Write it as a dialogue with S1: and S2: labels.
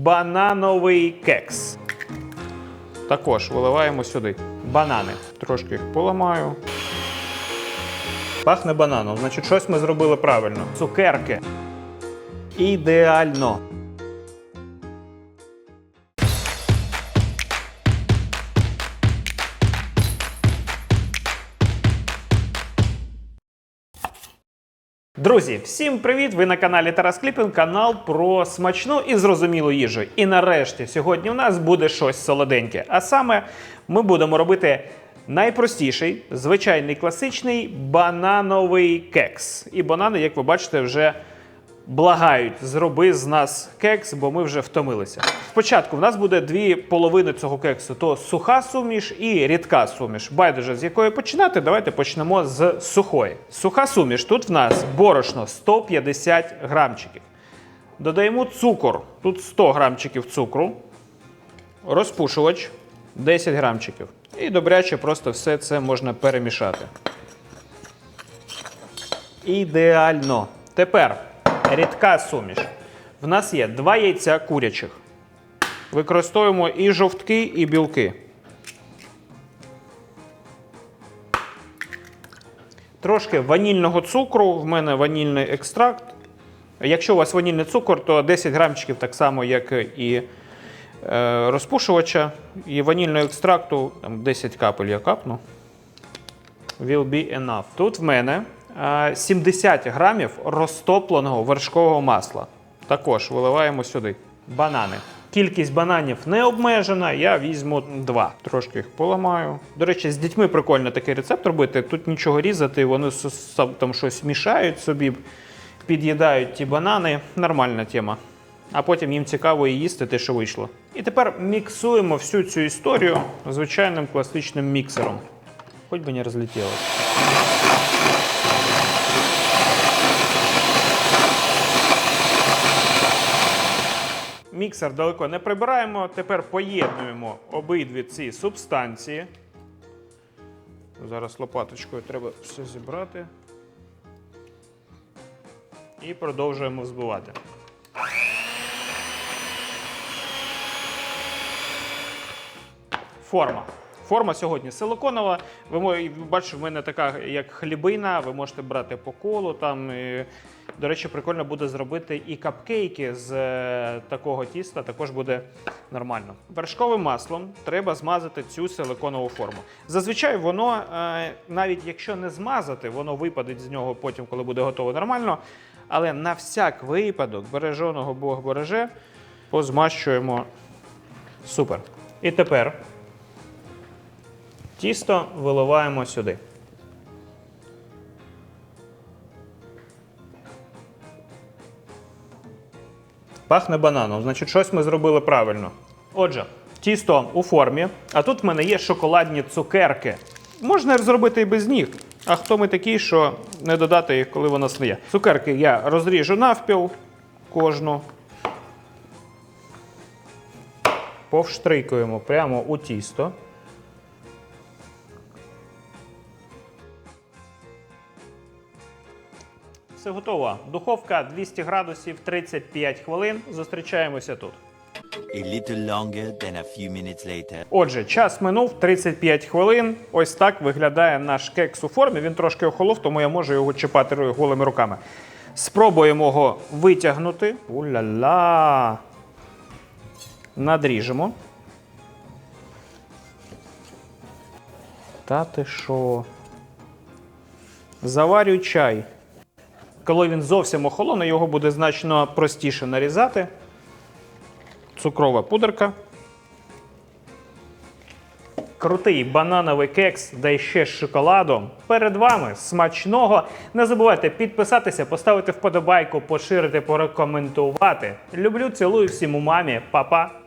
S1: Банановий кекс. Також виливаємо сюди банани. Трошки їх поламаю. Пахне бананом, значить, щось ми зробили правильно. Цукерки. Ідеально. Друзі, всім привіт! Ви на каналі Тарас Кліпін, канал про смачну і зрозумілу їжу. І нарешті сьогодні у нас буде щось солоденьке. А саме ми будемо робити найпростіший, звичайний класичний банановий кекс. І банани, як ви бачите, вже благають, зроби з нас кекс, бо ми вже втомилися. Спочатку в нас буде дві половини цього кексу: то суха суміш і рідка суміш. Байдуже, з якої починати, давайте почнемо з сухої. Суха суміш. Тут в нас борошно 150 грамчиків. Додаємо цукор. Тут 100 грамчиків цукру, розпушувач 10 грамчиків. І добряче просто все це можна перемішати. Ідеально. Тепер рідка суміш. В нас є два яйця курячих. Використовуємо і жовтки, і білки. Трошки ванільного цукру, в мене ванільний екстракт. Якщо у вас ванільний цукор, то 10 грамчиків так само, як і е, розпушувача. І ванільного екстракту там 10 капель я капну. Will be enough. Тут в мене 70 грамів розтопленого вершкового масла. Також виливаємо сюди. Банани. Кількість бананів не обмежена, я візьму два. Трошки їх поламаю. До речі, з дітьми прикольно такий рецепт робити. Тут нічого різати, вони там щось мішають собі, під'їдають ті банани. Нормальна тема. А потім їм цікаво і їсти те, що вийшло. І тепер міксуємо всю цю історію звичайним класичним міксером. Хоть бы не разлетелось. Міксер далеко не прибираємо. Тепер поєднуємо обидві ці субстанції. Зараз лопаточкою треба все зібрати. І продовжуємо взбивати. Форма. Форма сьогодні силиконова. Ви бачите, в мене така як хлібина. Ви можете брати по колу. Там, і, до речі, прикольно буде зробити і капкейки з е, такого тіста. Також буде нормально. Вершковим маслом треба змазати цю силиконову форму. Зазвичай воно, е, навіть якщо не змазати, воно випадить з нього потім, коли буде готово нормально. Але на всяк випадок береженого Бог береже, позмащуємо супер. І тепер Тісто виливаємо сюди. Пахне бананом, значить, щось ми зробили правильно. Отже, тісто у формі, а тут в мене є шоколадні цукерки. Можна зробити і без них. А хто ми такі, що не додати їх, коли вона снує? Цукерки я розріжу навпіл кожну. Повштрикуємо прямо у тісто. Все готово. Духовка 200 градусів 35 хвилин. Зустрічаємося тут.
S2: A little longer than a few minutes later.
S1: Отже, час минув 35 хвилин. Ось так виглядає наш кекс у формі. Він трошки охолов, тому я можу його чіпати голими руками. Спробуємо його витягнути. Уля-ла. Надріжемо. Та ти що? Заварюй чай. Коли він зовсім охолоне, його буде значно простіше нарізати. Цукрова пудерка. Крутий банановий кекс, да ще з шоколадом. Перед вами смачного. Не забувайте підписатися, поставити вподобайку, поширити, порекомендувати. Люблю, цілую всім у мамі. Па-па.